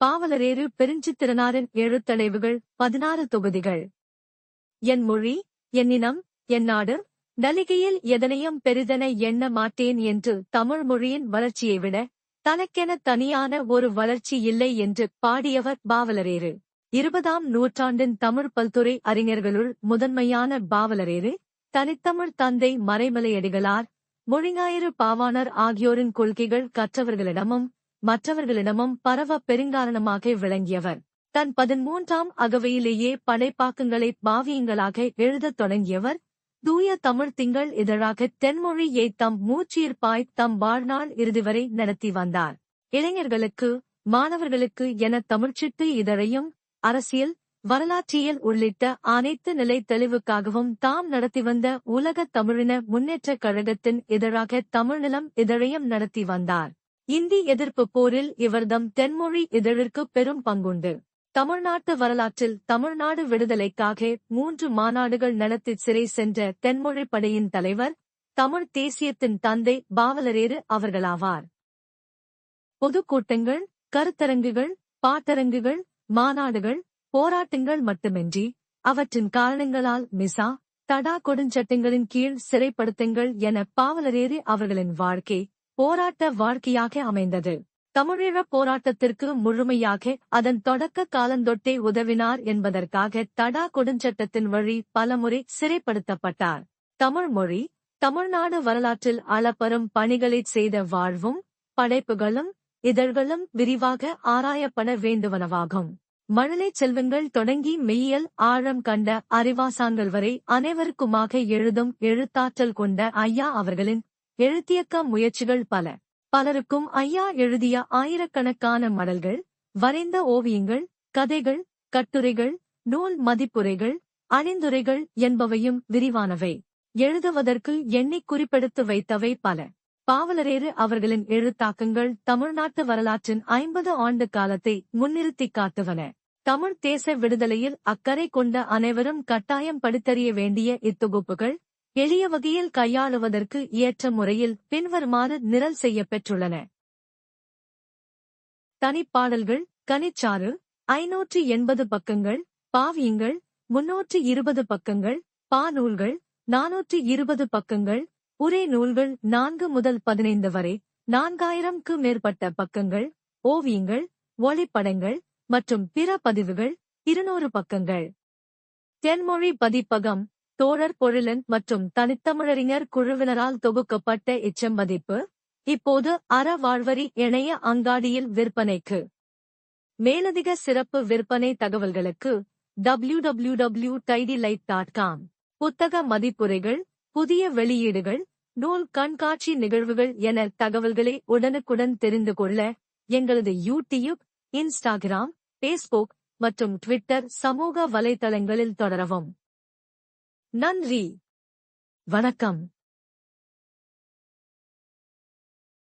பாவலரேறு பெருஞ்சித்திரனாரின் எழுத்தடைவுகள் பதினாறு தொகுதிகள். என் மொழி என்னினம் என் நாடு நலிகையில் எதனையும் பெரிதென எண்ண மாட்டேன் என்று தமிழ் மொழியின் வளர்ச்சியை விட தனக்கென தனியான ஒரு வளர்ச்சி இல்லை என்று பாடியவர் பாவலரேறு. இருபதாம் நூற்றாண்டின் தமிழ் பல்துறை அறிஞர்களுள் முதன்மையான பாவலரேறு தனித்தமிழ் தந்தை மறைமலையடிகளார் மொழிஞாயிறு பாவாணர் ஆகியோரின் கொள்கைகள் கற்றவர்களிடமும் மற்றவர்களிடமும் பரவ பெருங்காரணமாக விளங்கியவர். தன் பதிமூன்றாம் அகவையிலேயே படைப்பாக்கங்களை பாவியங்களாக எழுதத் தொடங்கியவர். தூய தமிழ் திங்கள் இதழாக தென்மொழியை தம் மூச்சீர்ப்பாய் தம் வாழ்நாள் இறுதி வரை நடத்தி வந்தார். இளைஞர்களுக்கு மாணவர்களுக்கு என தமிழ்ச்சிட்டு இதழையும் அரசியல் வரலாற்றியல் உள்ளிட்ட அனைத்து நிலை தெளிவுக்காகவும் தாம் நடத்தி வந்த உலக தமிழின முன்னேற்றக் கழகத்தின் இதழாக தமிழ்நிலம் இதழையும் நடத்தி வந்தார். இந்தி எதிர்ப்பு போரில் இவர்தம் தென்மொழி இதழிற்கு பெரும் பங்குண்டு. தமிழ்நாட்டு வரலாற்றில் தமிழ்நாடு விடுதலைக்காக மூன்று மாநாடுகள் நடத்தி சிறை சென்ற தென்மொழி படையின் தலைவர் தமிழ் தேசியத்தின் தந்தை பாவலரேறு அவர்களாவார். பொதுக்கூட்டங்கள் கருத்தரங்குகள் பாட்டரங்குகள் மாநாடுகள் போராட்டங்கள் மட்டுமின்றி அவற்றின் காரணங்களால் மிசா தடா கொடுஞ்சட்டங்களின் கீழ் சிறைப்படுத்துங்கள் என பாவலரேறு அவர்களின் வாழ்க்கை போராட்ட வாழ்க்கையாக அமைந்தது. தமிழீழ போராட்டத்திற்கு முழுமையாக அதன் தொடக்க காலந்தொட்டே உதவினார் என்பதற்காக தடா கொடுஞ்சட்டத்தின் வழி பலமுறை சிறைப்படுத்தப்பட்டார். தமிழ் மொழி தமிழ்நாடு வரலாற்றில் அளப்பரும் பணிகளைச் செய்த வாழ்வும் படைப்புகளும் இதழ்களும் விரிவாக ஆராயப்பட வேண்டுவனவாகும். மழலை செல்வங்கள் தொடங்கி மெய்யல் ஆழம் கண்ட அறிவாசான்கள் வரை அனைவருக்குமாக எழுதும் எழுத்தாற்றல் கொண்ட ஐயா அவர்களின் எழுத்தியக்க முயற்சிகள் பல. பலருக்கும் ஐயா எழுதிய ஆயிரக்கணக்கான மடல்கள் வரைந்த ஓவியங்கள் கதைகள் கட்டுரைகள் நூல் மதிப்புரைகள் அணிந்துரைகள் என்பவையும் விரிவானவை. எழுதுவதற்கு எண்ணிக் குறிப்பெடுத்து வைத்தவை பல. பாவலரேறு அவர்களின் எழுத்தாக்கங்கள் தமிழ்நாட்டு வரலாற்றின் ஐம்பது ஆண்டு காலத்தை முன்னிறுத்தி காட்டுவன. தமிழ் தேச விடுதலையில் அக்கறை கொண்ட அனைவரும் கட்டாயம் படித்தறிய வேண்டிய இத்தொகுப்புகள் எளிய வகையில் கையாளுவதற்கு ஏற்ற முறையில் பின்வருமாறு நிரல் செய்யப்பெற்றுள்ளன. தனிப்பாடல்கள் கனிச்சாறு ஐநூற்று எண்பது பக்கங்கள் பாவியங்கள் முன்னூற்று இருபது பக்கங்கள் பாநூல்கள் நானூற்று இருபது பக்கங்கள் உரை நூல்கள் நான்கு முதல் பதினைந்து வரை நான்காயிரம்க்கு மேற்பட்ட பக்கங்கள் ஓவியங்கள் ஒளிப்படங்கள் மற்றும் பிற பதிவுகள் இருநூறு பக்கங்கள். தென்மொழி பதிப்பகம் தோழர் பொழிலன் மற்றும் தனித்தமிழறிஞர் குழுவினரால் தொகுக்கப்பட்ட இச்செம்பதிப்பு இப்போது அறவாழ்வரி இணைய அங்காடியில் விற்பனைக்கு. மேலதிக சிறப்பு விற்பனை தகவல்களுக்கு W W W tidy light dot com புத்தக மதிப்புரைகள் புதிய வெளியீடுகள் நூல் கண்காட்சி நிகழ்வுகள் என தகவல்களை உடனுக்குடன் தெரிந்து கொள்ள எங்களது யூடியூப் இன்ஸ்டாகிராம் பேஸ்புக் மற்றும் ட்விட்டர் சமூக வலைதளங்களில் தொடரவும். நன்றி. வணக்கம்.